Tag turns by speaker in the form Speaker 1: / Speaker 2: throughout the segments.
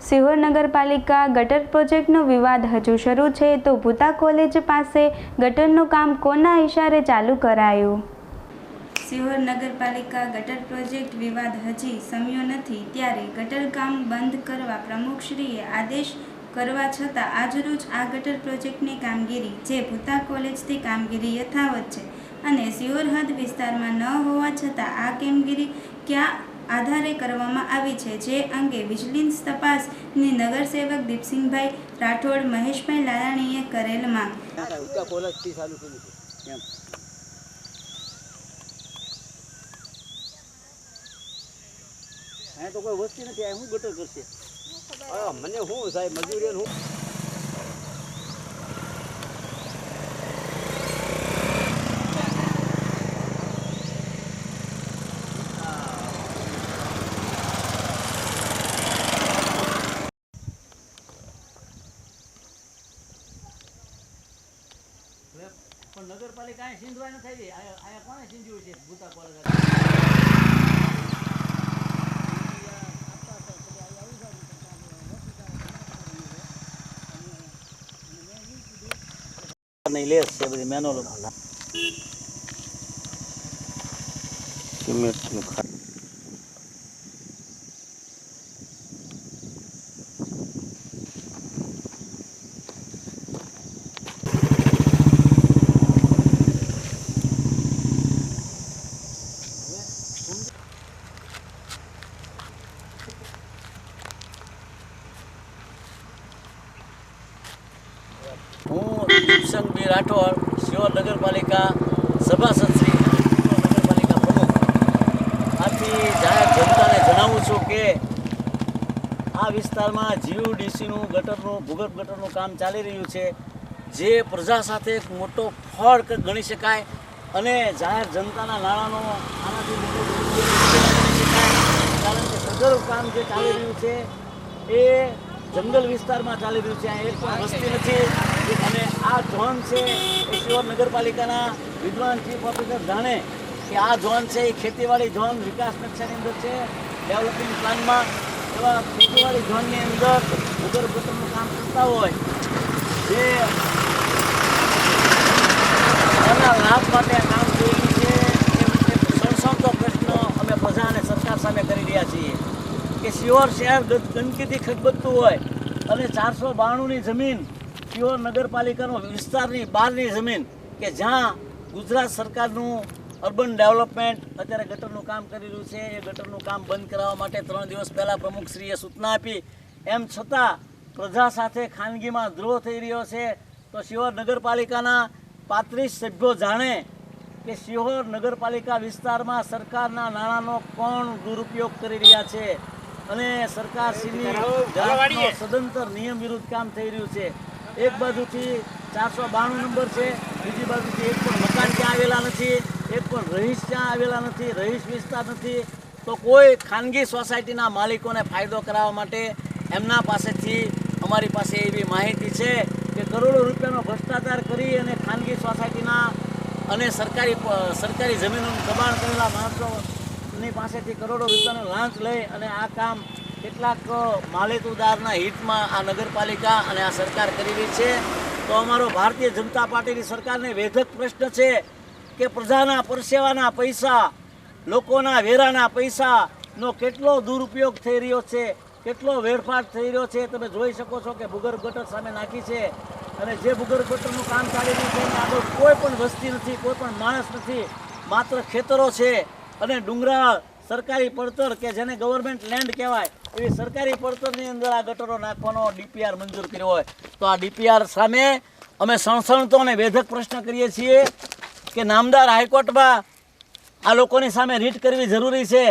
Speaker 1: સિહોર નગરપાલિકા ગટર પ્રોજેક્ટનો વિવાદ હજુ શરૂ છે તો ભૂતા કોલેજ પાસે ગટરનું કામ કોના ઇશારે ચાલુ કરાયું? સિહોર નગરપાલિકા ગટર પ્રોજેક્ટ વિવાદ હજી સમ્યો નથી ત્યારે ગટર કામ બંધ કરવા પ્રમુખશ્રીએ આદેશ કરવા છતાં આજરોજ આ ગટર પ્રોજેક્ટની કામગીરી, જે ભૂતા કોલેજથી કામગીરી યથાવત છે અને સિહોર હદ વિસ્તારમાં ન હોવા છતાં આ કામગીરી ક્યાં આધારે કરવામાં આવી છે, જે અંગે વિજિલન્સ તપાસની નગરસેવક દીપસિંહભાઈ રાઠોડ, મહેશભાઈ લાલાણીએ કરેલ માંગ.
Speaker 2: તો કોઈ વસ્તી નથી શું ગટર કરશે? મને શું સાહેબ મજૂરી હું પણ નગરપાલિકા અહીં સિંધવા નથી આવી અહીંયા કોણે સિંધ્યું છે? ભૂતા કોલેજ નહીં લેસ છે બધી મેનોલો. સિમેન્ટનું હું બી રાઠોડ શિવર નગરપાલિકા સભાસદ શ્રી નગરપાલિકા પ્રમુખ. આથી જાહેર જનતાને જણાવું છું કે આ વિસ્તારમાં જીયુડીસીનું ગટરનું, ભૂગર્ભ ગટરનું કામ ચાલી રહ્યું છે. જે પ્રજા સાથે એક મોટો ફળ ગણી શકાય અને જાહેર જનતાના નાણાંનો આનાથી કારણ કે સદર કામ જે ચાલી રહ્યું છે, એ જંગલ વિસ્તારમાં ચાલી રહ્યું છે. અહીંયા એક પણ વસ્તી નથી. આ ઝોન છે એ શિવર નગરપાલિકાના વિદ્વાન ચીફ ઓફિસર જાણે કે આ ઝોન છે, એ ખેતીવાડી ઝોન વિકાસ નકશાની અંદર છે. ડેવલપિંગ પ્લાનમાં એવા ખેતીવાડી ઝોનની અંદર ભૂગર્ભ ગટરનું કામ કરતા હોય. જે લાભ માટે આ કામ થઈ રહ્યું છે. સણસણતો પ્રશ્ન અમે પ્રજા અને સરકાર સામે કરી રહ્યા છીએ. કે શિહોર શહેર ગંદકીથી ખગબગતું હોય અને ચારસો બાણુંની જમીન શિહોર નગરપાલિકાનો વિસ્તારની બહારની જમીન કે જ્યાં ગુજરાત સરકારનું અર્બન ડેવલપમેન્ટ અત્યારે ગટરનું કામ કરી રહ્યું છે, એ ગટરનું કામ બંધ કરાવવા માટે ત્રણ દિવસ પહેલાં પ્રમુખશ્રીએ સૂચના આપી. એમ છતાં પ્રજા સાથે ખાનગીમાં દ્રોહ થઈ રહ્યો છે. તો શિહોર નગરપાલિકાના પાંત્રીસ સભ્યો જાણે કે શિહોર નગરપાલિકા વિસ્તારમાં સરકારના નાણાંનો કોણ દુરુપયોગ કરી રહ્યા છે અને સરકારશ્રીની સદંતર નિયમ વિરુદ્ધ કામ થઈ રહ્યું છે. એક બાજુથી ચારસો બાણું નંબર છે, બીજી બાજુથી એક પણ મકાન ત્યાં આવેલા નથી, એક પણ રહીશ ત્યાં આવેલા નથી, રહીશ વિસ્તાર નથી. તો કોઈ ખાનગી સોસાયટીના માલિકોને ફાયદો કરાવવા માટે એમના પાસેથી અમારી પાસે એવી માહિતી છે કે કરોડો રૂપિયાનો ભ્રષ્ટાચાર કરી અને ખાનગી સોસાયટીના અને સરકારી સરકારી જમીનોનું દબાણ કરેલા માણસોની પાસેથી કરોડો રૂપિયાનો લાંચ લઈ અને આ કામ કેટલાક માલેતુદારના હિતમાં આ નગરપાલિકા અને આ સરકાર કરી રહી છે. તો અમારો ભારતીય જનતા પાર્ટીની સરકારને વેધક પ્રશ્ન છે કે પ્રજાના પરસેવાના પૈસા, લોકોના વેરાના પૈસાનો કેટલો દુરુપયોગ થઈ રહ્યો છે, કેટલો વેડફાટ થઈ રહ્યો છે, તમે જોઈ શકો છો કે ભૂગર્ભ ગટર સામે નાખી છે અને જે ભૂગર્ભ ગટરનું કામ ચાલી રહ્યું છે આગળ કોઈ પણ વસ્તી નથી, કોઈ પણ માણસ નથી, માત્ર ખેતરો છે અને ડુંગરા સરકારી પડતર કે જેને ગવર્મેન્ટ લેન્ડ કહેવાય, એવી સરકારી પડતરની અંદર આ ગટરો નાખવાનો ડીપીઆર મંજૂર કર્યો હોય. તો આ ડીપીઆર સામે અમે સણસણતો અને વેધક પ્રશ્ન કરીએ છીએ કે નામદાર હાઈકોર્ટમાં આ લોકોની સામે રીટ કરવી જરૂરી છે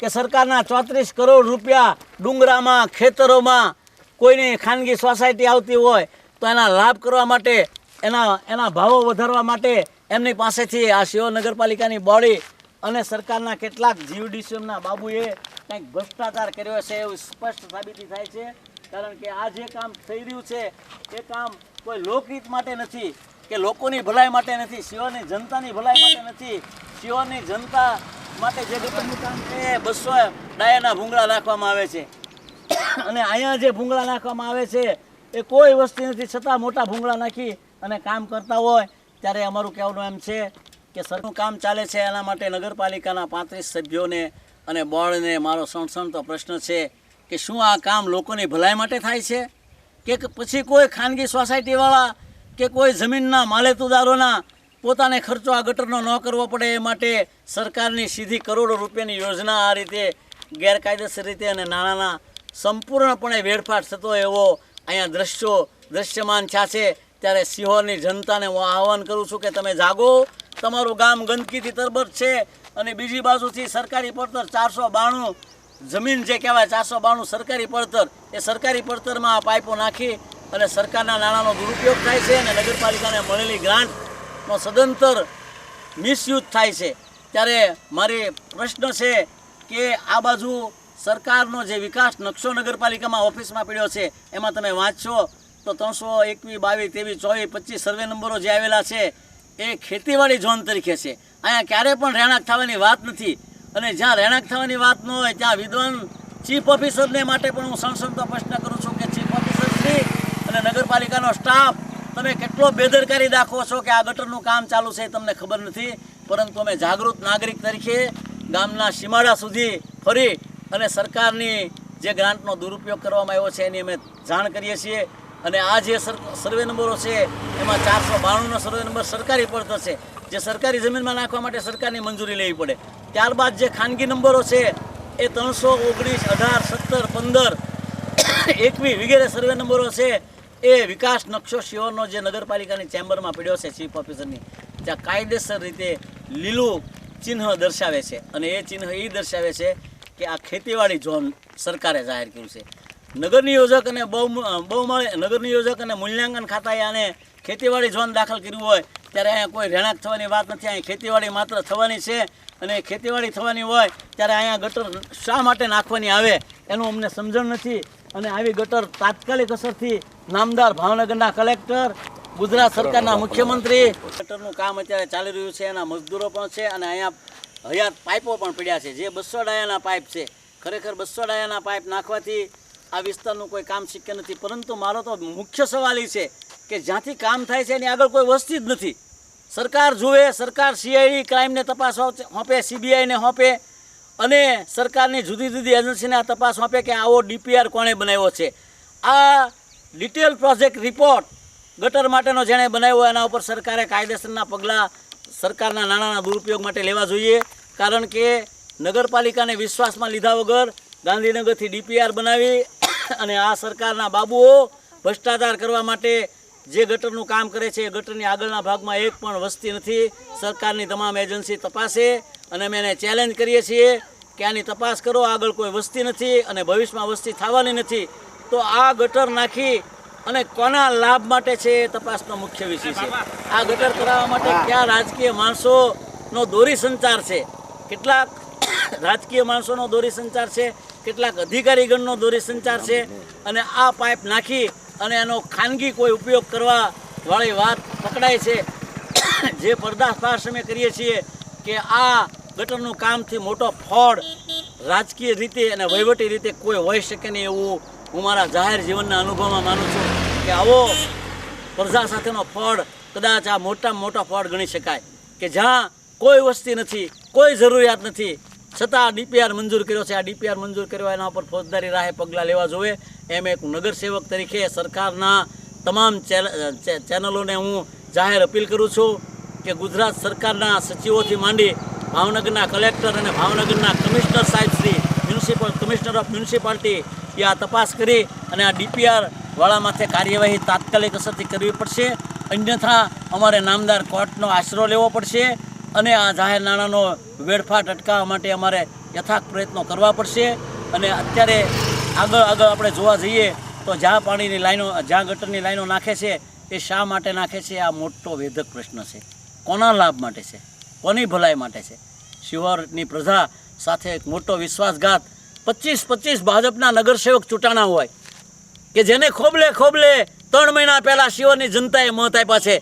Speaker 2: કે સરકારના ચોત્રીસ કરોડ રૂપિયા ડુંગરામાં, ખેતરોમાં કોઈની ખાનગી સોસાયટી આવતી હોય તો એના લાભ કરવા માટે, એના એના ભાવો વધારવા માટે એમની પાસેથી આ શિવ નગરપાલિકાની બોડી અને સરકારના કેટલાક જીવડીસીએમના બાબુએ કંઈક ભ્રષ્ટાચાર કર્યો છે એવું સ્પષ્ટ સાબિતી થાય છે. કારણ કે આ જે કામ થઈ રહ્યું છે, એ કામ કોઈ લોકહિત માટે નથી, કે લોકોની ભલાઈ માટે નથી, સિવાયની જનતાની ભલાઈ માટે નથી. સિવાયની જનતા માટે જે ગટરનું કામ છે, એ બસો ડાયાના ભૂંગળા નાખવામાં આવે છે. અને અહીંયા જે ભૂંગળા નાખવામાં આવે છે, એ કોઈ વસ્તુ નથી. છતાં મોટા ભૂંગળા નાખી અને કામ કરતા હોય, ત્યારે અમારું કહેવાનું એમ છે કે સરનું કામ ચાલે છે એના માટે નગરપાલિકાના પાંત્રીસ સભ્યોને અને બોર્ડને મારો સણસણતો પ્રશ્ન છે કે શું આ કામ લોકોની ભલાઈ માટે થાય છે? કે પછી કોઈ ખાનગી સોસાયટીવાળા કે કોઈ જમીનના માલેતુદારોના પોતાને ખર્ચો આ ગટરનો ન કરવો પડે એ માટે સરકારની સીધી કરોડો રૂપિયાની યોજના આ રીતે ગેરકાયદેસર રીતે અને નાણાંના સંપૂર્ણપણે વેડફાટ થતો એવો અહીંયા દ્રશ્યો દ્રશ્યમાન થયા છે. ત્યારે સિહોરની જનતાને હું આહવાન કરું છું કે તમે જાગો. તમારું ગામ ગંદકીથી તરબત છે અને બીજી બાજુથી સરકારી પડતર ચારસો બાણું જમીન જે કહેવાય ચારસો બાણું સરકારી પડતર, એ સરકારી પડતરમાં આ પાઇપો નાખી અને સરકારના નાણાંનો દુરુપયોગ થાય છે અને નગરપાલિકાને મળેલી ગ્રાન્ટનો સદંતર મિસયુઝ થાય છે. ત્યારે મારી પ્રશ્ન છે કે આ બાજુ સરકારનો જે વિકાસ નકશો નગરપાલિકામાં ઓફિસમાં પડ્યો છે, એમાં તમે વાંચશો તો ત્રણસો એકવીસ બાવીસ, ત્રેવીસ, ચોવીસ, પચીસ સર્વે નંબરો જે આવેલા છે એ ખેતીવાડી ઝોન તરીકે છે. અહીંયા ક્યારેય પણ રહેણાંક થવાની વાત નથી. અને જ્યાં રહેણાંક થવાની વાત ન હોય, ત્યાં વિદ્વાન ચીફ ઓફિસરને માટે પણ હું સણસણતો પ્રશ્ન કરું છું કે ચીફ ઓફિસર અને નગરપાલિકાનો સ્ટાફ, તમે કેટલો બેદરકારી દાખવો છો કે આ ગટરનું કામ ચાલુ છે તમને ખબર નથી. પરંતુ અમે જાગૃત નાગરિક તરીકે ગામના સીમાડા સુધી ફરી અને સરકારની જે ગ્રાન્ટનો દુરુપયોગ કરવામાં આવ્યો છે એની અમે જાણ કરીએ છીએ. અને આ જે સર, સર્વે નંબરો છે, એમાં ચારસો બાણુંનો સર્વે નંબર સરકારી પડતર છે, જે સરકારી જમીનમાં નાખવા માટે સરકારની મંજૂરી લેવી પડે. ત્યારબાદ જે ખાનગી નંબરો છે, એ ત્રણસો ઓગણીસ, અઢાર, સત્તર, પંદર, એકવીસ વગેરે સર્વે નંબરો છે, એ વિકાસ નકશો શિહોરનો જે નગરપાલિકાની ચેમ્બરમાં પડ્યો છે, ચીફ ઓફિસરની ત્યાં કાયદેસર રીતે લીલું ચિહ્ન દર્શાવે છે. અને એ ચિહ્ન એ દર્શાવે છે કે આ ખેતીવાડી ઝોન સરકારે જાહેર કર્યું છે. નગર નિયોજક અને બહુ બહુ નગર નિયોજક અને મૂલ્યાંકન ખાતાએ આને ખેતીવાડી ઝોન દાખલ કર્યું હોય ત્યારે અહીંયા કોઈ રહેણાંક થવાની વાત નથી અહીં ખેતીવાડી માત્ર થવાની છે અને ખેતીવાડી થવાની હોય ત્યારે અહીંયા ગટર શા માટે નાખવાની આવે એનું અમને સમજણ નથી. અને આવી ગટર તાત્કાલિક અસરથી નામદાર ભાવનગરના કલેક્ટર ગુજરાત સરકારના મુખ્યમંત્રી ગટરનું કામ અત્યારે ચાલી રહ્યું છે એના મજદૂરો પણ છે અને અહીંયા હયાત પાઇપો પણ પડ્યા છે. જે બસો ડાયાના પાઇપ છે ખરેખર બસો ડાયાના પાઇપ નાખવાથી આ વિસ્તારનું કોઈ કામ શક્ય નથી. પરંતુ મારો તો મુખ્ય સવાલ એ છે કે જ્યાંથી કામ થાય છે એની આગળ કોઈ વસ્તી જ નથી. સરકાર જુએ, સરકાર સીઆઈડી ક્રાઇમને તપાસ સોંપે સીબીઆઈને સોંપે અને સરકારની જુદી જુદી એજન્સીને આ તપાસ સોંપે કે આવો ડીપીઆર કોણે બનાવ્યો છે. આ ડિટેલ પ્રોજેક્ટ રિપોર્ટ ગટર માટેનો જેણે બનાવ્યો, એના ઉપર સરકારે કાયદેસરના પગલાં સરકારના નાણાંના દુરુપયોગ માટે લેવા જોઈએ. કારણ કે નગરપાલિકાને વિશ્વાસમાં લીધા વગર ગાંધીનગરથી ડીપીઆર બનાવી અને આ સરકારના બાબુઓ ભ્રષ્ટાચાર કરવા માટે જે ગટરનું કામ કરે છે એ ગટરની આગળના ભાગમાં એક પણ વસ્તી નથી. સરકારની તમામ એજન્સી તપાસે અને અમે એને ચેલેન્જ કરીએ છીએ કે આની તપાસ કરો આગળ કોઈ વસ્તી નથી અને ભવિષ્યમાં વસ્તી થવાની નથી. તો આ ગટર નાખી અને કોના લાભ માટે છે એ તપાસનો મુખ્ય વિષય છે. આ ગટર કરાવવા માટે કયા રાજકીય માણસોનો દોરી સંચાર છે? કેટલાક રાજકીય માણસોનો દોરી સંચાર છે? કેટલાક અધિકારીગણનો દોરી સંચાર છે અને આ પાઇપ નાખી અને એનો ખાનગી કોઈ ઉપયોગ કરવા વાળી વાત પકડાય છે. જે પર્દાફાશ અમે કરીએ છીએ કે આ ગટરનું કામથી મોટો ફળ રાજકીય રીતે અને વહીવટી રીતે કોઈ હોઈ શકે નહીં એવું હું મારા જાહેર જીવનના અનુભવમાં માનું છું કે આવો પ્રજા સાથેનો ફળ કદાચ આ મોટામાં મોટો ફળ ગણી શકાય કે જ્યાં કોઈ વસ્તી નથી, કોઈ જરૂરિયાત નથી છતાં ડીપીઆર મંજૂર કર્યો છે. આ ડીપીઆર મંજૂર કર્યો, એના ઉપર ફોજદારી રાહે પગલાં લેવા જોઈએ એમ એક નગરસેવક તરીકે સરકારના તમામ ચેનલોને હું જાહેર અપીલ કરું છું કે ગુજરાત સરકારના સચિવોથી માંડી ભાવનગરના કલેક્ટર અને ભાવનગરના કમિશનર સાહેબ Shri, municipal commissioner of municipality એ આ તપાસ કરી અને આ ડીપીઆર વાળા માથે કાર્યવાહી તાત્કાલિક અસરથી કરવી પડશે. અન્યથા અમારે નામદાર કોર્ટનો આશરો લેવો પડશે. અને આ જાહેર નાણાંનો વેડફાટ અટકાવવા માટે અમારે યથાર્થ પ્રયત્નો કરવા પડશે. અને અત્યારે આગળ આગળ આપણે જોવા જઈએ તો જ્યાં પાણીની લાઈનો, જ્યાં ગટરની લાઈનો નાખે છે, એ શા માટે નાખે છે? આ મોટો વેધક પ્રશ્ન છે. કોના લાભ માટે છે? કોની ભલાઈ માટે છે? શિવરની પ્રજા સાથે એક મોટો વિશ્વાસઘાત. પચીસ પચીસ ભાજપના નગરસેવક ચૂંટાણા હોય કે જેને ખોબલે ખોબલે ત્રણ મહિના પહેલાં શિવરની જનતાએ મત આપ્યા છે.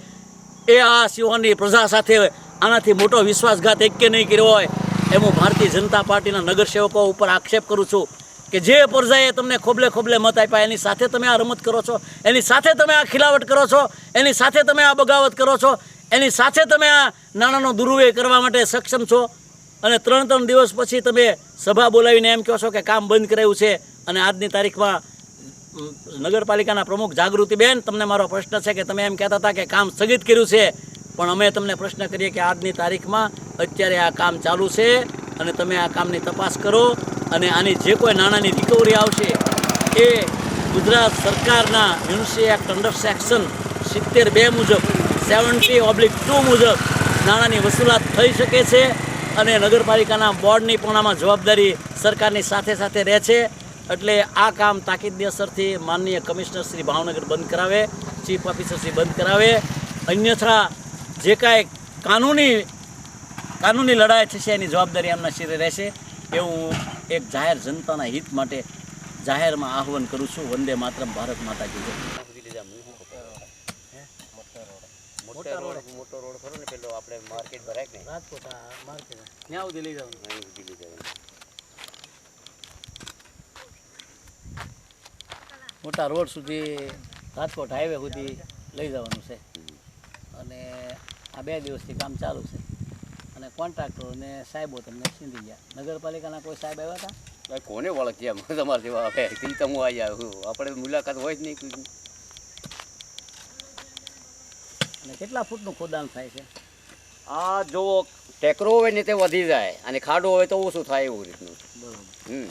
Speaker 2: એ આ શિવની પ્રજા સાથે આનાથી મોટો વિશ્વાસઘાત એક કે નહીં કર્યો હોય, એમ હું ભારતીય જનતા પાર્ટીના નગરસેવકો ઉપર આક્ષેપ કરું છું કે જે પરજાએ તમને ખોબલે ખોબલે મત આપ્યા, એની સાથે તમે આ રમત કરો છો, એની સાથે તમે આ ખિલાવટ કરો છો, એની સાથે તમે આ બગાવત કરો છો, એની સાથે તમે આ નાણાંનો દુરુપયોગ કરવા માટે સક્ષમ છો અને ત્રણ ત્રણ દિવસ પછી તમે સભા બોલાવીને એમ કહો છો કે કામ બંધ કરાયું છે અને આજની તારીખમાં નગરપાલિકાના પ્રમુખ જાગૃતિબેન, તમને મારો પ્રશ્ન છે કે તમે એમ કહેતા હતા કે કામ સ્થગિત કર્યું છે પણ અમે તમને પ્રશ્ન કરીએ કે આજની તારીખમાં અત્યારે આ કામ ચાલુ છે અને તમે આ કામની તપાસ કરો અને આની જે કોઈ નાણાંની રિકવરી આવશે એ ગુજરાત સરકારના મ્યુનિસિપલ એક્ટ અંડર સેક્શન સિત્તેર બે મુજબ, સેવન્ટી ઓબ્લિક ટુ મુજબ નાણાંની વસૂલાત થઈ શકે છે અને નગરપાલિકાના બોર્ડની પણ આમાં જવાબદારી સરકારની સાથે સાથે રહે છે. એટલે આ કામ તાકીદની અસરથી માનનીય કમિશનર શ્રી ભાવનગર બંધ કરાવે, ચીફ ઓફિસર શ્રી બંધ કરાવે. અન્યથા જે કાંઈ કાનૂની કાનૂની લડાઈ થશે એની જવાબદારી એમના શિરે રહેશે એવું એક જાહેર જનતાના હિત માટે જાહેરમાં આહવાન કરું છું. વંદે માતરમ ભારત માતા કી જય.
Speaker 3: મોટો રોડ મોટો રોડ ખરો ને પેલો આપણે માર્કેટ ભરાય કે
Speaker 2: રાજકોટ માર્કેટ ત્યાં સુધી લઈ જવાનું.
Speaker 3: અહીં સુધી લઈ જવાનું.
Speaker 2: મોટા રોડ સુધી રાજકોટ હાઈવે સુધી લઈ જવાનું છે. અને આ બે દિવસથી કામ ચાલુ છે. અને કોન્ટ્રાક્ટરો ને સાહેબો તમને સીંધી ગયા. નગરપાલિકાના કોઈ સાહેબ આવ્યા હતા?
Speaker 3: ભાઈ કોને ઓળખીએ એમ? તમારા જેવા હવે હું આવી. આવ્યો આપણે મુલાકાત હોય જ નહીં
Speaker 2: અને કેટલા ફૂટનું ખોદાણ થાય છે?
Speaker 3: આ જો ટેકરો હોય ને તે વધી જાય. અને ખાડો હોય તો ઓછું થાય એવું રીતનું.
Speaker 2: બરાબર.
Speaker 3: હમ.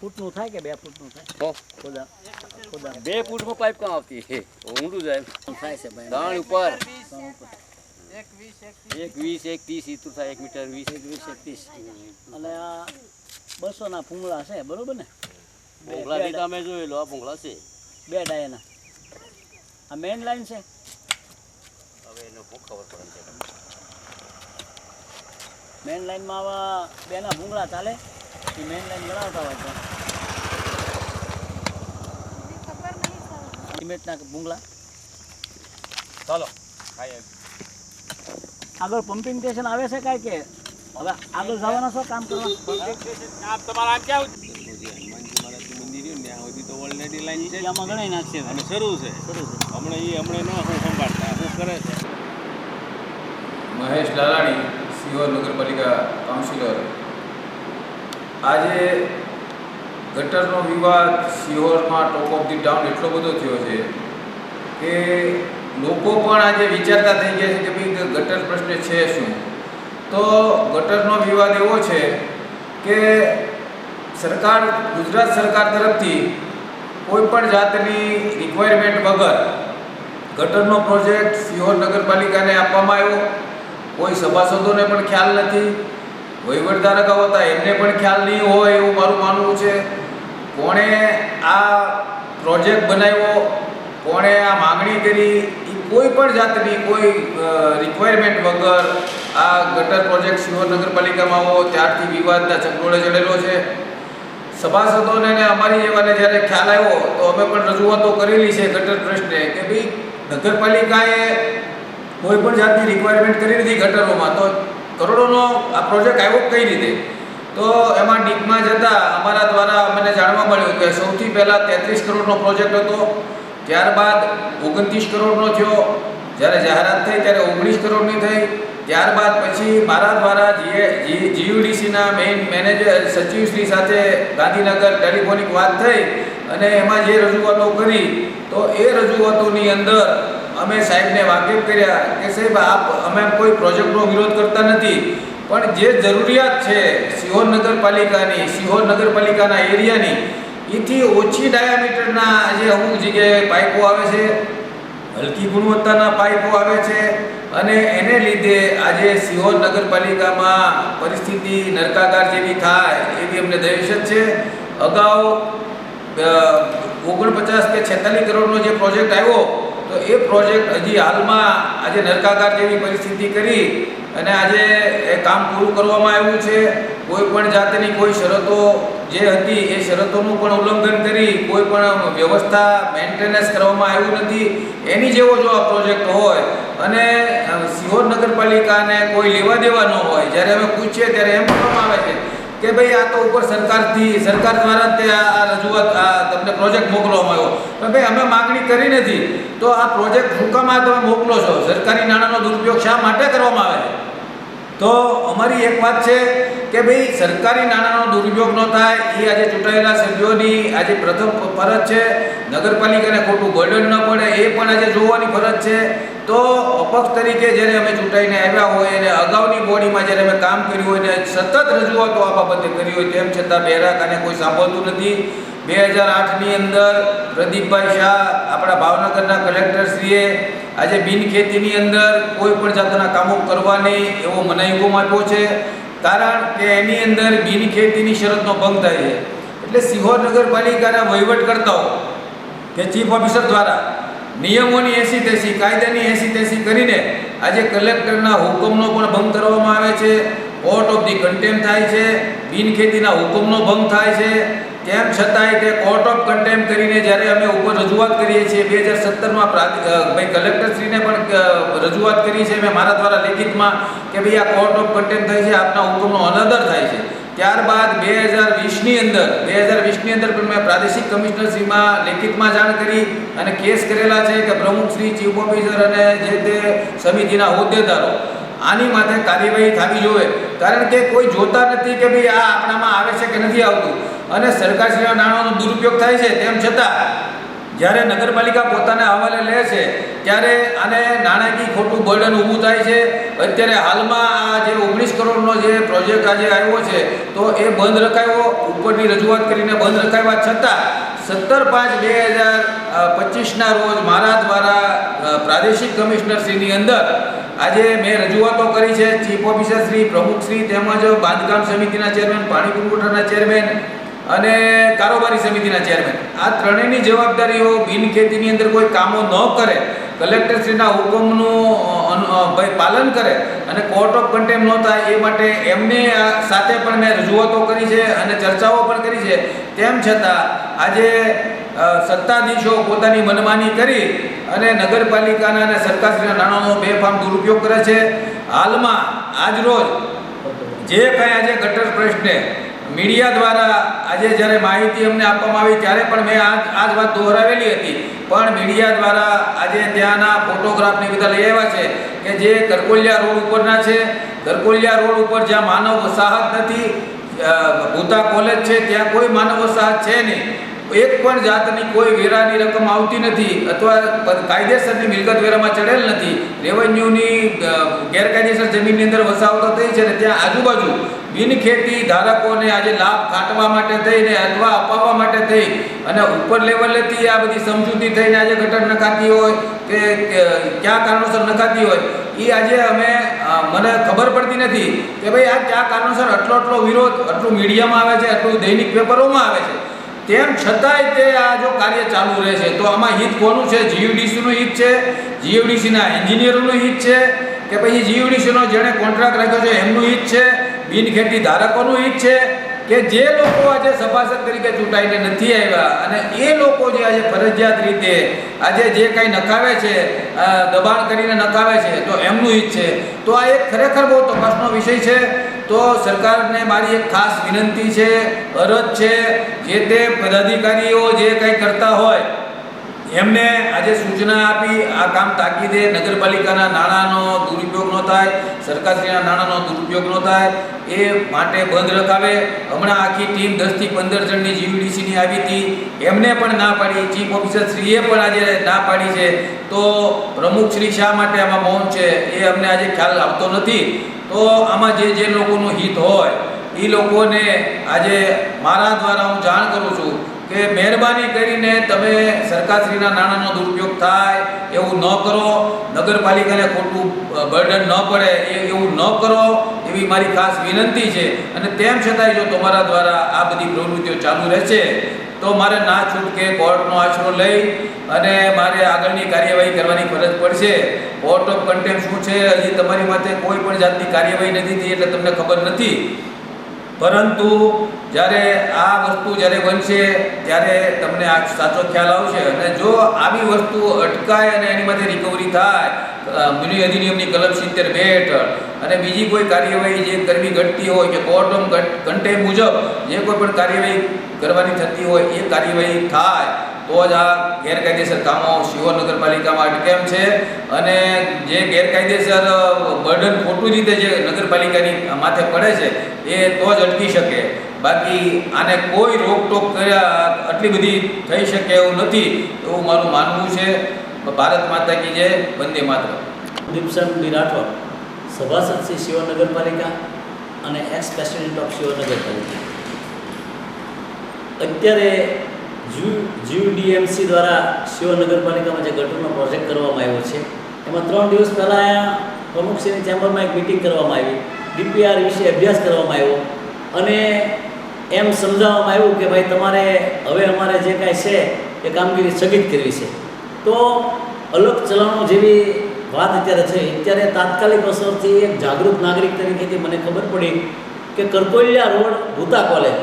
Speaker 2: ફૂટનું થાય કે બે ફૂટનું થાય? ખોદાણ
Speaker 3: બે ફૂટમાં પાઇપ કામ આવતી? ઊંડું જાય
Speaker 2: થાય છે ભાઈ?
Speaker 3: ત્રણ ઉપર. એક વીસ એક ત્રીસ ઇતું થાય એક મીટર વીસ. એક
Speaker 2: વીસ એકવીસ અને આ બસોના ભૂંગળા છે બરોબર ને?
Speaker 3: ભૂંગળા થી તમે જોઈ લો આ ભૂંગળા છે.
Speaker 2: બે ડાયના. આ મેઇન લાઈન છે?
Speaker 3: હવે એનો શું ખબર પડે છે?
Speaker 2: મેઇન લાઈનમાં આવા બેના ભૂંગળા ચાલે? એ મેઇન લાઈન લડાવતા હોય તો. સિમેન્ટના ભૂંગળા.
Speaker 3: ચાલો
Speaker 2: આગળ પમ્પિંગ સ્ટેશન આવે છે કાંઈ કે? હવે આગળ જવાના છો કામ કરવા? આમાં ગણાઈ નાખશે અને
Speaker 4: શરૂ છે.
Speaker 2: શરૂ છે.
Speaker 4: હમણાં એ હમણાં ન હું સંભાળતા હું કરે છે.
Speaker 5: મહેશ લાલાણી સિહોર નગરપાલિકા કાઉન્સિલર. આજે ગટરનો વિવાદ, સિહોરમાં ટોપ ઓફ ધી ટાઉન એટલો બધો થયો છે કે લોકો પણ આજે વિચારતા થઈ ગયા છે કે ભાઈ ગટર પ્રશ્ન છે શું? તો ગટરનો વિવાદ એવો છે કે સરકાર, ગુજરાત સરકાર તરફથી કોઈ પણ જાતની રિક્વાયરમેન્ટ વગર ગટરનો પ્રોજેક્ટ સિહોર નગરપાલિકાને આપવામાં આવ્યો. કોઈ સભાસદોને પણ ખ્યાલ નથી. વહીવટદારક હતા એમને પણ ખ્યાલ નહીં હોય એવું મારું માનવું છે. કોણે આ પ્રોજેક્ટ બનાવ્યો, કોણે આ માગણી કરી, એ કોઈ પણ જાતની કોઈ રિક્વાયરમેન્ટ વગર આ ગટર પ્રોજેક્ટ સિહોર નગરપાલિકામાં આવો, ત્યારથી વિવાદના ચકડોળે ચડેલો છે. સભાસદોને અને અમારી જેવાને જ્યારે ખ્યાલ આવ્યો, તો અમે પણ રજૂઆતો કરેલી છે ગટર ટ્રસ્ટને કે ભાઈ નગરપાલિકાએ કોઈ પણ જાતની રિક્વાયરમેન્ટ કરી નથી ગટરોમાં, તો કરોડોનો આ પ્રોજેક્ટ આવ્યો કઈ રીતે? તો એમાં ડીપમાં જતાં અમારા દ્વારા મને જાણવા મળ્યું કે સૌથી પહેલાં તેત્રીસ કરોડનો પ્રોજેક્ટ હતો, ત્યારબાદ ઓગણત્રીસ કરોડનો થયો, જ્યારે જાહેરાત થઈ ત્યારે ઓગણીસ કરોડની થઈ, ત્યારબાદ પછી મારા દ્વારા જીએ જીયુડીસીના મેઇન મેનેજર સચિવશ્રી સાથે ગાંધીનગર ટેલિફોનિક વાત થઈ અને એમાં જે રજૂઆતો કરી, તો એ રજૂઆતોની અંદર અમે સાહેબને વાકેફ કર્યા કે સાહેબ, આપ, અમે કોઈ પ્રોજેક્ટનો વિરોધ કરતા નથી. પણ જે જરૂરિયાત છે સિહોર નગરપાલિકાની, સિહોર નગરપાલિકાના એરિયાની, એથી ઓછી ડાયામીટરના જે અમુક જગ્યાએ પાઇપો આવે છે, હલકી ગુણવત્તાના પાઇપો આવે છે, અને એને લીધે આજે સિહોર નગરપાલિકામાં પરિસ્થિતિ નરકાગાર જેવી થાય એવી અમને દહેશત છે. અગાઉ ઓગણપચાસ કે છેતાલીસ કરોડનો જે પ્રોજેક્ટ આવ્યો તો એ પ્રોજેક્ટ હજી હાલમાં આજે નરકાગાર જેવી પરિસ્થિતિ કરી અને આજે એ કામ પૂરું કરવામાં આવ્યું છે. કોઈ પણ જાતની કોઈ શરતો જે હતી એ શરતોનું પણ ઉલ્લંઘન કરી કોઈ પણ વ્યવસ્થા મેન્ટેનન્સ કરવામાં આવ્યું નથી. એની જેવો જો આ પ્રોજેક્ટ હોય અને સિહોર નગરપાલિકાને કોઈ લેવા દેવા ન હોય, જ્યારે અમે પૂછીએ ત્યારે એમ કહેવામાં આવે છે કે ભાઈ આ તો ઉપર સરકારથી, સરકાર દ્વારા તે આ રજૂઆત તમને પ્રોજેક્ટ મોકલવામાં આવ્યો. પણ ભાઈ, અમે માગણી કરી નથી. તો આ પ્રોજેક્ટ શું તમે મોકલો છો. સરકારી નાણાંનો દુરુપયોગ શા માટે કરવામાં આવે તો અમારી એક વાત છે કે ભાઈ, સરકારી નાણાંનો દુરુપયોગ ન થાય. એ આજે ચૂંટાયેલા સભ્યોની આજે પ્રથમ ફરજ છે. નગરપાલિકાને ખોટું બર્ડન ન પડે. એ પણ આજે જોવાની ફરજ છે. તો અપક્ષ તરીકે જ્યારે અમે ચૂંટાઈને આવ્યા હોય અને અગાઉની બોડીમાં જ્યારે અમે કામ કર્યું હોય ને સતત રજૂઆતો આ બાબતે કરી હોય તેમ છતાં બેરાક આને કોઈ સાંભળતું નથી. બે હજાર આઠની અંદર પ્રદીપભાઈ શાહ આપણા ભાવનગરના કલેક્ટરશ્રીએ આજે બિનખેતીની અંદર કોઈ પણ જાતના કામો કરવાની એવો મનાઈ હુકમ આપ્યો છે. કારણ કે એની અંદર બિનખેતીની શરતનો ભંગ થાય છે. એટલે સિહોર નગરપાલિકાના વહીવટકર્તાઓ કે ચીફ ઓફિસર દ્વારા નિયમોની એસી તેસી કાયદાની એસી તેસી કરીને આજે કલેક્ટરના હુકમનો પણ ભંગ કરવામાં આવે છે. કોર્ટ ઓફ ધી કન્ટેમ થાય છે. બિનખેતીના હુકમનો ભંગ થાય છે. તેમ છતાંય તે કોર્ટ ઓફ કન્ટેમ કરીને જ્યારે અમે ઉપર રજૂઆત કરીએ છીએ, બે હજાર સત્તરમાં ભાઈ કલેક્ટરશ્રીને પણ રજૂઆત કરી છે. મેં મારા દ્વારા લેખિતમાં કે ભાઈ આ કોર્ટ ઓફ કન્ટેમ થાય છે, આપના હુકમનો અનાદર થાય છે. ત્યારબાદ બે હજાર વીસની અંદર, બે હજાર વીસની અંદર પણ મેં પ્રાદેશિક કમિશનરશ્રીમાં લેખિતમાં જાણ કરી અને કેસ કરેલા છે કે પ્રમુખશ્રી ચીફ ઓફિસર અને જે તે સમિતિના હોદ્દેદારો, આની માથે કાર્યવાહી થવી જોઈએ. કારણ કે કોઈ જોતા નથી કે ભાઈ આ આપણામાં આવે છે કે નથી આવતું. અને સરકારશ્રીના નાણાંનો દુરુપયોગ થાય છે, તેમ છતાં જ્યારે નગરપાલિકા પોતાના હવાલે લે છે, ત્યારે આને નાણાકીય ખોટું બર્ડન ઊભું થાય છે. અત્યારે હાલમાં આ જે ઓગણીસ કરોડનો જે પ્રોજેક્ટ આજે આવ્યો છે, તો એ બંધ રખાયો. ઉપરની રજૂઆત કરીને બંધ રખાવ્યા છતાં સત્તર પાંચ બે હજાર પચીસના રોજ મારા દ્વારા પ્રાદેશિક કમિશનરશ્રીની અંદર આજે મેં રજૂઆતો કરી છે. ચીફ ઓફિસર શ્રી પ્રમુખશ્રી તેમજ બાંધકામ સમિતિના ચેરમેન, પાણી પુરવઠાના ચેરમેન અને કારોબારી સમિતિના ચેરમેન આ ત્રણેયની જવાબદારીઓ બિનખેતીની અંદર કોઈ કામો ન કરે, કલેક્ટરશ્રીના હુકમનું પાલન કરે અને કોર્ટ ઓફ કન્ટેમ ન થાય એ માટે એમને સાથે પણ મેં રજૂઆતો કરી છે અને ચર્ચાઓ પણ કરી છે. તેમ છતાં આજે સત્તાધીશો પોતાની મનમાની કરી અને નગરપાલિકાના અને સરકારશ્રીના નાણાંનો બેફામ દુરુપયોગ કરે છે. હાલમાં આજરોજ જે કાંઈ આજે ગટર પ્રશ્ને મીડિયા દ્વારા આજે જ્યારે માહિતી અમને આપવામાં આવી, ત્યારે પણ મેં આ આ જ વાત દોહરાવેલી હતી. પણ મીડિયા દ્વારા આજે ત્યાંના ફોટોગ્રાફને બધા લઈ આવ્યા છે કે જે કરકોલિયા રોડ ઉપરના છે. કરકોલિયા રોડ ઉપર જ્યાં માનવ વસાહત નથી ભૂતા કોલેજ છે, ત્યાં કોઈ માનવ વસાહત છે નહીં. એક પણ જાતની કોઈ વેરાની રકમ આવતી નથી અથવા કાયદેસરની મિલકત વેરામાં ચડેલ નથી. રેવન્યુની ગેરકાયદેસર જમીનની અંદર વસાવતો થઈ છે ને ત્યાં આજુબાજુ બિનખેતી ધારકોને આજે લાભ કાટવા માટે થઈને અથવા અપાવવા માટે થઈ અને ઉપર લેવલેથી આ બધી સમજૂતી થઈને આજે ગટર નખાતી હોય કે કયા કારણોસર નખાતી હોય, એ આજે અમે મને ખબર પડતી નથી કે ભાઈ આ ક્યાં કારણોસર આટલો આટલો વિરોધ, આટલું મીડિયામાં આવે છે, આટલું દૈનિક પેપરોમાં આવે છે. તેમ છતાંય તે આ જો કાર્ય ચાલુ રહે છે, તો આમાં હિત કોનું છે? જીયુડીસીનું હિત છે? જીયુડીસીના એન્જિનિયરોનું હિત છે? કે પછી જીયુડીસીનો જેણે કોન્ટ્રાક્ટ રાખ્યો છે, એમનું હિત છે? બિનખેતી ધારકોનું હિત છે? કે જે લોકો આજે સભાસદ તરીકે ચૂંટાઈને નથી આવ્યા, અને એ લોકો જે આજે ફરજિયાત રીતે આજે જે કાંઈ નકાવે છે દબાણ કરીને નકાવે છે, તો એમનું હિત છે. તો આ એક ખરેખર બહુ તપાસનો વિષય છે. તો સરકારને મારી એક ખાસ વિનંતી છે, અરજ છે, જે તે પદાધિકારીઓ જે કંઈ કરતા હોય એમને આજે સૂચના આપી, આ કામ તાકીદે નગરપાલિકાના નાણાંનો દુરુપયોગ ન થાય, સરકારશ્રીના નાણાંનો દુરુપયોગ ન થાય, એ માટે બંધ રખાવે. હમણાં આખી ટીમ દસથી પંદર જણની જીવીડીસીની આવી હતી. એમને પણ ના પાડી. ચીફ ઓફિસર શ્રીએ પણ આજે ના પાડી છે. તો પ્રમુખશ્રી શા માટે આમાં મૌન છે એ અમને આજે ખ્યાલ આવતો નથી. તો આમાં જે જે લોકોનું હિત હોય એ લોકોને આજે મારા દ્વારા હું જાણ કરું છું કે મહેરબાની કરીને તમે સરકારશ્રીના નાણાંનો દુરુપયોગ થાય, એવું ન કરો. નગરપાલિકાને ખોટું બર્ડન ન પડે, એ, એવું ન કરો, એવી મારી ખાસ વિનંતી છે. અને તેમ છતાંય જો તમારા દ્વારા આ બધી પ્રવૃત્તિઓ ચાલુ રહેશે, તો મારે ના છૂટકે કોર્ટનો આશરો લઈ અને મારે આગળની કાર્યવાહી કરવાની ફરજ પડશે. કોર્ટ ઓફ કન્ટેમ્પ શું છે? હજી તમારી માટે કોઈ પણ જાતની કાર્યવાહી નથી થઈ, એટલે તમને ખબર નથી. પરંતુ જ્યારે આ વસ્તુ જ્યારે બનશે ત્યારે તમને આ સાચો ખ્યાલ આવશે. અને જો આવી વસ્તુ અટકાય અને એની માટે રિકવરી થાય અ, અધિનિયમની કલમ સિત્તેર બે હેઠળ અને બીજી કોઈ કાર્યવાહી જે કરવી ઘટતી હોય કે કોર્ટ ઓફ કન્ટેમ મુજબ જે કોઈ પણ કાર્યવાહી કરવાની થતી હોય એ કાર્યવાહી થાય. તો જ આ ગેરકાયદેસર કામો શિહોર નગરપાલિકામાં અટકેમ છે. અને જે ગેરકાયદેસર બર્ડન ખોટું રીતે જે નગરપાલિકાની માથે પડે છે, એ તો જ અટકી શકે. બાકી આને કોઈ રોકટોક કર્યા, આટલી બધી થઈ શકે એવું નથી, એવું મારું માનવું છે. ભારત માતા કી જય, વંદે માત્ર
Speaker 2: દીપસન બી રાઠોડ સભાસદ શ્રી શિવ નગરપાલિકા અને એક્સ પ્રેસિડેન્ટ ઓફ શિવ નગરપાલિકા અત્યારે જીવ જીવ ડીએમસી દ્વારા શિવ નગરપાલિકામાં જે ગટરનો પ્રોજેક્ટ કરવામાં આવ્યો છે, એમાં ત્રણ દિવસ પહેલાં અહીંયા પ્રમુખશ્રીની ચેમ્બરમાં એક મિટિંગ કરવામાં આવી. ડીપીઆર વિશે અભ્યાસ કરવામાં આવ્યો. અને એમ સમજાવવામાં આવ્યું કે ભાઈ તમારે હવે અમારે જે કાંઈ છે એ કામગીરી સ્થગિત કરવી છે. તો અલગ ચલણો જેવી વાત અત્યારે છે અત્યારે તાત્કાલિક અસરથી એક જાગૃત નાગરિક તરીકેથી મને ખબર પડી કે કરકોલિયા રોડ ભૂતા કોલેજ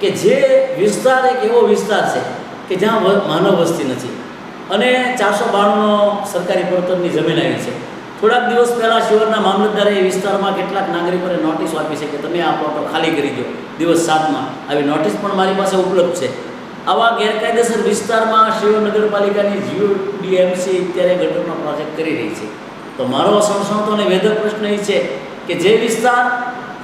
Speaker 2: કે જે વિસ્તાર એક એવો વિસ્તાર છે કે જ્યાં માનવ વસ્તી નથી. અને ચારસો બાણુંનો સરકારી પડતરની જમીન આવી છે. થોડાક દિવસ પહેલાં શિવરના મામલતદારે એ વિસ્તારમાં કેટલાક નાગરિકોને નોટિસ આપી છે કે તમે આ પ્લોટો ખાલી કરી દો. દિવસ સાતમાં. આવી નોટિસ પણ મારી પાસે ઉપલબ્ધ છે. આવા ગેરકાયદેસર વિસ્તારમાં શિવ નગરપાલિકાની જીઓ ડીએમસી અત્યારે ગટરનો પ્રોજેક્ટ કરી રહી છે. તો મારો સંશોધન અને વેધક પ્રશ્ન એ છે કે જે વિસ્તાર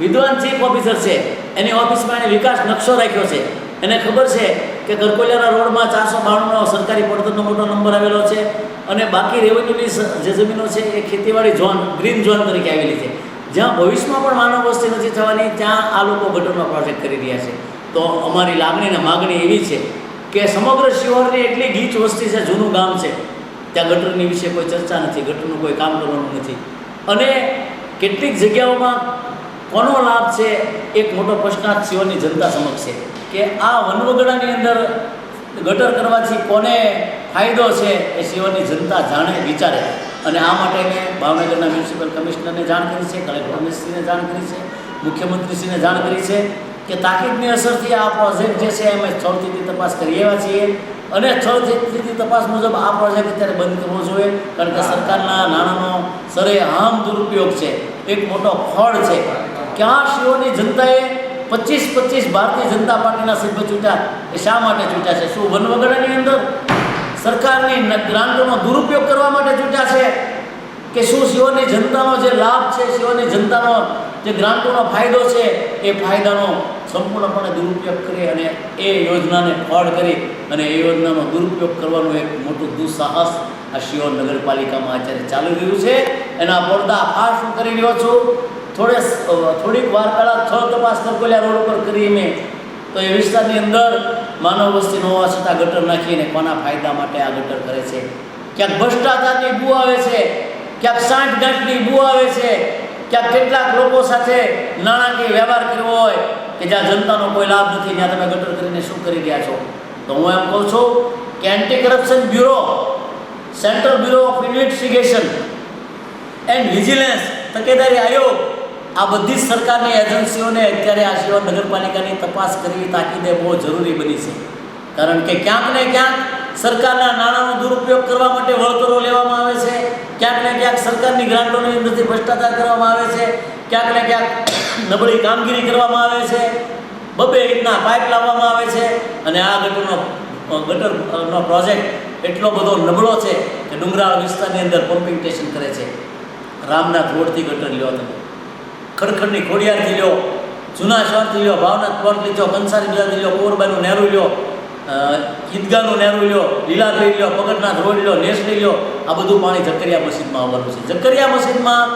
Speaker 2: વિદ્વાન ચીફ ઓફિસર છે એની ઓફિસમાં એને વિકાસ નકશો રાખ્યો છે. એને ખબર છે કે કરકોલિયાના રોડમાં ચારસો બાણુંનો સરકારી પડતરનો મોટો નંબર આવેલો છે અને બાકી રેવન્યુની જે જમીનો છે એ ખેતીવાડી ઝોન ગ્રીન ઝોન તરીકે આવેલી છે. જ્યાં ભવિષ્યમાં પણ માનવ વસ્તી નથી થવાની, ત્યાં આ લોકો ગટરનો પ્રોજેક્ટ કરી રહ્યા છે. તો અમારી લાગણી અને માગણી એવી છે કે સમગ્ર શિહોરની એટલી ગીચ વસ્તી છે, જૂનું ગામ છે, ત્યાં ગટરની વિશે કોઈ ચર્ચા નથી, ગટરનું કોઈ કામ કરવાનું નથી. અને કેટલીક જગ્યાઓમાં કોનો લાભ છે? એક મોટો પ્રશ્નાર્થ શિહોરની જનતા સમક્ષ છે કે આ વનવગડાની અંદર ગટર કરવાથી કોને ફાયદો છે એ શિહોરની જનતા જાણે, વિચારે. અને આ માટે મેં ભાવનગરના મ્યુનિસિપલ કમિશનરને જાણ કરી છે, કલેક્ટર રમેશશ્રીને જાણ કરી છે, મુખ્યમંત્રીશ્રીને જાણ કરી છે કે તાકીદની અસરથી આ પ્રોજેક્ટ જે છે અમે સ્થળથી તપાસ કરી આવ્યા છીએ. અને સ્થળથી તપાસ મુજબ આ પ્રોજેક્ટ અત્યારે બંધ કરવો જોઈએ, કારણ કે સરકારના નાણાંનો સરેઆમ દુરુપયોગ છે. એક મોટો ફળ છે. ક્યાં શિવની જનતાએ પચીસ પચીસ ભારતીય જનતા પાર્ટીના સભ્યો ચૂંટ્યા. એ શા માટે ચૂંટ્યા છે? શું વનવગડાની અંદર સરકારની ગ્રાન્ટોનો દુરુપયોગ કરવા માટે ચૂંટ્યા છે? કે શું શિવની જનતાનો જે લાભ છે, શિવની જનતાનો જે ગ્રાન્ટોનો ફાયદો છે, એ ફાયદાનો સંપૂર્ણપણે દુરુપયોગ કરી અને એ યોજનાને ફળ કરી અને એ યોજનાનો દુરુપયોગ કરવાનું એક મોટું દુઃસાહસ આ શિવ નગરપાલિકામાં અત્યારે ચાલી રહ્યું છે. એના પડદા ફાશ હું કરી રહ્યો છું? થોડે થોડીક વાર પહેલાં સ્થળ તપાસ કરકોલિયા રોડ ઉપર કરી મેં તો એ વિસ્તારની અંદર માનવ વસ્તી ન હોવા છતાં ગટર નાખીને કોના ફાયદા માટે આ ગટર કરે છે? ક્યાંક ભ્રષ્ટાચારની બુ આવે છે, ક્યાંક સાંઠ ગાંઠની બુ આવે છે, ક્યાંક કેટલાક લોકો સાથે નાણાકીય વ્યવહાર કર્યો હોય કે જ્યાં જનતાનો કોઈ લાભ નથી, ત્યાં તમે ગટર કરીને શું કરી રહ્યા છો? તો હું એમ કહું છું કે anti corruption bureau central bureau of investigation and vigilance તકેદારી આયોગ આ બધી જ સરકારની એજન્સીઓને અત્યારે આ સિવાય નગરપાલિકાની તપાસ કરવી તાકીદે બહુ જરૂરી બની છે. કારણ કે ક્યાંક ને ક્યાંક સરકારના નાણાંનો દુરુપયોગ કરવા માટે વળતરો લેવામાં આવે છે. ક્યાંક ને ક્યાંક સરકારની ગ્રાન્ટોની અંદરથી ભ્રષ્ટાચાર કરવામાં આવે છે. ક્યાંક ને ક્યાંક નબળી કામગીરી કરવામાં આવે છે. બબે રીતના પાઇપ લાવવામાં આવે છે. અને આ ગટરનો ગટરનો પ્રોજેક્ટ એટલો બધો નબળો છે કે ડુંગરાળ વિસ્તારની અંદર પમ્પિંગ સ્ટેશન કરે છે. રામનાથ રોડથી ગટર લ્યો તમે. ખડખડની ખોડિયારથી લ્યો, જૂના શહેરથી લ્યો ભાવનાથ પ્લોટ લીધો કંસારી બજારથી લ્યો કોરબાનું નહેરુ લ્યો ઈદગાહનું નેરું લ્યો, લીલાભાઈ લ્યો પગટનાથ રોડ લ્યો, નેસડી લ્યો, આ બધું પાણી જકરિયા મસ્જિદમાં આવવાનું છે. જકરિયા મસ્જિદમાં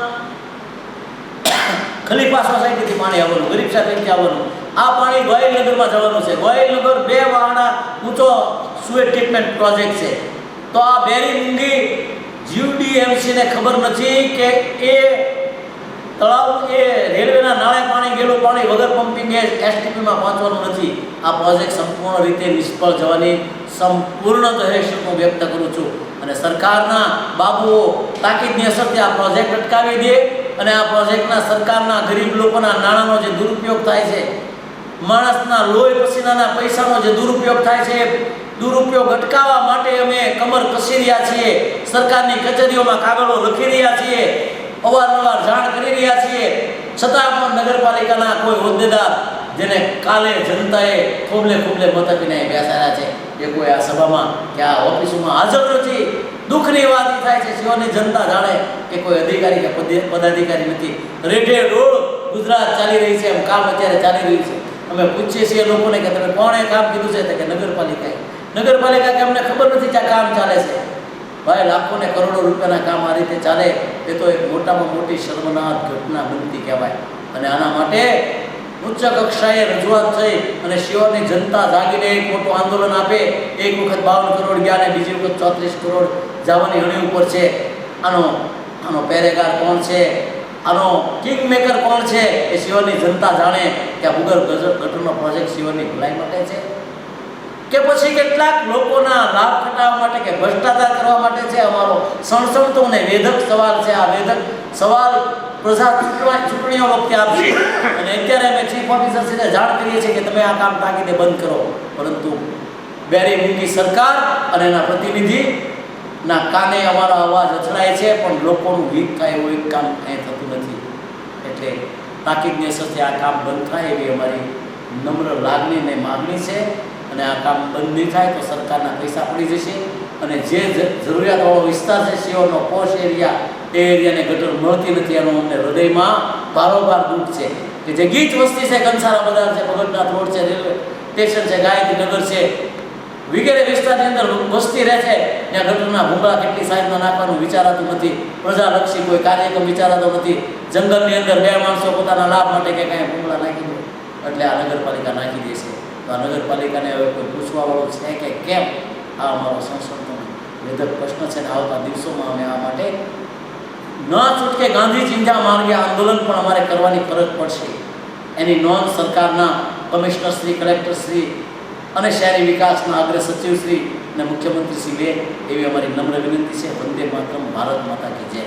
Speaker 2: ખલીફા સોસાયટીથી પાણી આવવાનું, ગરીબ સાહેબથી આવવાનું. આ પાણી ગોયલનગરમાં જવાનું છે. ગોયલનગર બે વાહના ઊંચો સુએટ ટ્રીટમેન્ટ પ્રોજેક્ટ છે. તો આ બેરી મૂંગી જીયુડીએમસીને ખબર નથી કે એ તળાવ એ રેલવેના નાળે પાણી, ગેલું પાણી વગર પંપિંગ એસટીપીમાં પહોંચવાનું નથી. આ પ્રોજેક્ટ સંપૂર્ણ રીતે નિષ્ફળ જવાની સંપૂર્ણ દહેશત હું વ્યક્ત કરું છું. અને સરકારના બાબુઓ તાકીદની અસરથી આ પ્રોજેક્ટ અટકાવી દે અને આ પ્રોજેક્ટના સરકારના ગરીબ લોકોના નાણાંનો જે દુરુપયોગ થાય છે, માણસના લોહી પસીનાના પૈસાનો જે દુરુપયોગ થાય છે દુરુપયોગ અટકાવવા માટે અમે કમર કસી રહ્યા છીએ. સરકારની કચેરીઓમાં કાગળો લખી રહ્યા છીએ. અવારનવાર જાણ કરી રહ્યા છીએ. છતાં પણ નગરપાલિકાના કોઈ હોદ્દેદાર જેને કાલે જનતાએ ખોબલે ખોબલે મત આપીને બેસાડ્યા છે, એ કોઈ આ સભામાં કે આ ઓફિસોમાં હાજર નથી. દુઃખની વાત થાય છે, શિવાની જનતા જાણે કે કોઈ અધિકારી કે પદે- પદાધિકારી નથી. રેઢે રોડ ગુજરાત ચાલી રહી છે, એમ કામ અત્યારે ચાલી રહ્યું છે. અમે પૂછીએ છીએ લોકોને કે તમે કોણે કામ કીધું છે? કે નગરપાલિકાએ. નગરપાલિકા કે અમને ખબર નથી કે કામ ચાલે છે. ભાઈ લાખો ને કરોડો રૂપિયાના કામ આ રીતે ચાલે, એ તો એક મોટામાં મોટી શર્મનાક ઘટના બનતી કહેવાય. અને આના માટે ઉચ્ચ કક્ષાએ રજૂઆત થઈ અને શિવની જનતા જાગીને એક મોટું આંદોલન આપે. એક વખત બાવન કરોડ ગયા અને બીજી વખત ચોત્રીસ કરોડ જવાની અણી ઉપર છે. આનો આનો પહેરેગાર કોણ છે? આનો કિંગ મેકર કોણ છે? એ શિવની જનતા જાણે કે આ ભૂગર્ભ ગજ- ગટરનો પ્રોજેક્ટ શિવની ભલાઈ માટે છે. કે પછી કેટલાક લોકોના લાભ ખટાવવા માટે કે ભ્રષ્ટાચાર કરવા માટે છે અમારો સણસણતો ને વેધક સવાલ છે. આ વેધક સવાલ પ્રજા ચૂંટણીઓ વખતે આપશે. અને અત્યારે અમે ચીફ ઓફિસરશ્રીને જાણ કરીએ છીએ કે તમે આ કામ તાકીદે બંધ કરો. પરંતુ બેરી મૂકી સરકાર અને એના પ્રતિનિધિ ના કાને અમારો અવાજ અથડાય છે, પણ લોકોનું હિત થાય એવું એક કામ કાંઈ થતું નથી. એટલે તાકીદની અસરથી આ કામ બંધ થાય એવી અમારી નમ્ર લાગણી અને માગણી છે. અને આ કામ બંધ નહીં થાય તો સરકારના પૈસા પડી જશે અને જે જરૂરિયાતવાળો વિસ્તાર છે સીઓનો પોશ એરિયા, એ એરિયાને ગટર મળતી નથી, એનો અમને હૃદયમાં બારોબાર દુઃખ છે. કે જે ગીચ વસ્તી છે, કંસારા બજાર છે, ભગતનાથ રોડ છે, રેલવે સ્ટેશન છે ગાયત્રી નગર છે, વગેરે વિસ્તારની અંદર વસ્તી રહે છે, ત્યાં ગટરના ભૂંગળા કેટલી સાઈઝમાં નાખવાનું વિચારાતું નથી, પ્રજાલક્ષી કોઈ કાર્યક્રમ વિચારાતો નથી. જંગલની અંદર બે માણસો પોતાના લાભ માટે કે કાંઈ ભૂંગળા નાખી દે, એટલે આ નગરપાલિકા નાખી દેશે તો આ નગરપાલિકાને હવે કોઈ પૂછવાવાળો છે કે કેમ આ અમારો સંસદનો વેધક પ્રશ્ન છે ને આવતા દિવસોમાં અમે આ માટે ન છૂટકે ગાંધી ચિંતા માર્ગે આંદોલન પણ અમારે કરવાની ફરજ પડશે. એની નોંધ સરકારના કમિશનર શ્રી, કલેક્ટર શ્રી અને શહેરી વિકાસના અગ્ર સચિવ શ્રી અને મુખ્યમંત્રી શ્રી લે એવી અમારી નમ્ર વિનંતી છે. વંદે માતરમ, ભારત માતા કી જય.